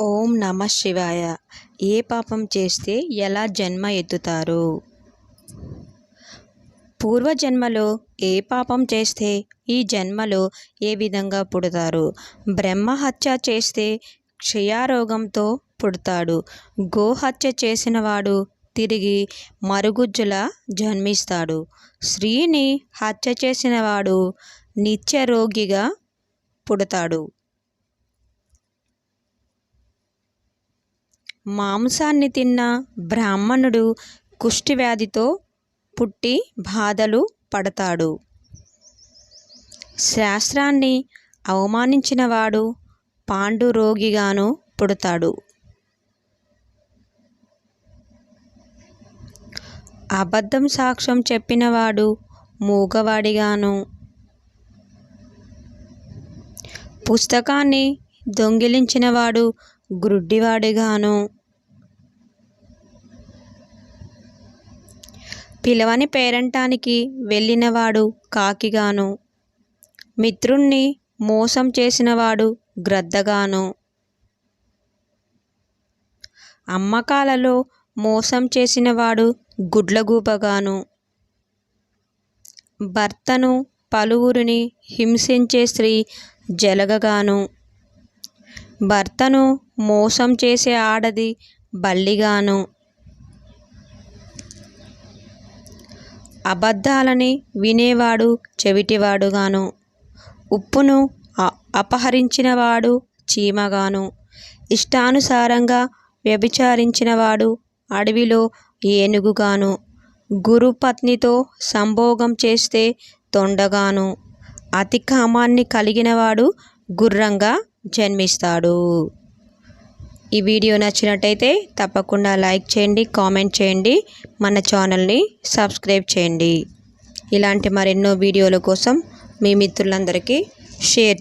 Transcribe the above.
ఓం నమ శివాయ. ఏ పాపం చేస్తే ఎలా జన్మ ఎత్తుతారు? పూర్వజన్మలో ఏ పాపం చేస్తే ఈ జన్మలో ఏ విధంగా పుడతారు? బ్రహ్మహత్య చేస్తే క్షయారోగంతో పుడతాడు. గోహత్య చేసినవాడు తిరిగి మరుగుజ్జులా జన్మిస్తాడు. స్త్రీని హత్య చేసినవాడు నిత్యరోగిగా పుడతాడు. మాంసాన్ని తిన్న బ్రాహ్మణుడు కుష్ఠవ్యాధితో పుట్టి బాధలు పడతాడు. శాస్త్రాన్ని అవమానించినవాడు పాండురోగిగాను పుడతాడు. అబద్ధం సాక్ష్యం చెప్పినవాడు మూగవాడిగాను. పుస్తకాన్ని దొంగిలించినవాడు గ్రుడ్డివాడిగాను పిలవని పేరంటానికి వెళ్ళినవాడు కాకిగాను. మిత్రుణ్ణి మోసం చేసినవాడు గ్రద్దగాను. అమ్మకాలలో మోసం చేసినవాడు గుడ్లగూబగాను. భర్తను పలువురిని హింసించే స్త్రీ జలగగాను. భర్తను మోసం చేసే ఆడది బల్లిగాను. అబద్ధాలని వినేవాడు చెవిటివాడుగాను. ఉప్పును అపహరించినవాడు చీమగాను. ఇష్టానుసారంగా వ్యభిచారించినవాడు అడవిలో ఏనుగుగాను. గురుపత్నితో సంభోగం చేస్తే తొండగాను. అతి కామాన్ని కలిగినవాడు గుర్రంగా జన్మిస్తాడు. ఈ వీడియో నచ్చినట్టయితే తప్పకుండా లైక్ చేయండి కామెంట్ చేయండి మన ఛానల్ని సబ్స్క్రైబ్ చేయండి. ఇలాంటి మరెన్నో వీడియోల కోసం మీ మిత్రులందరికీ షేర్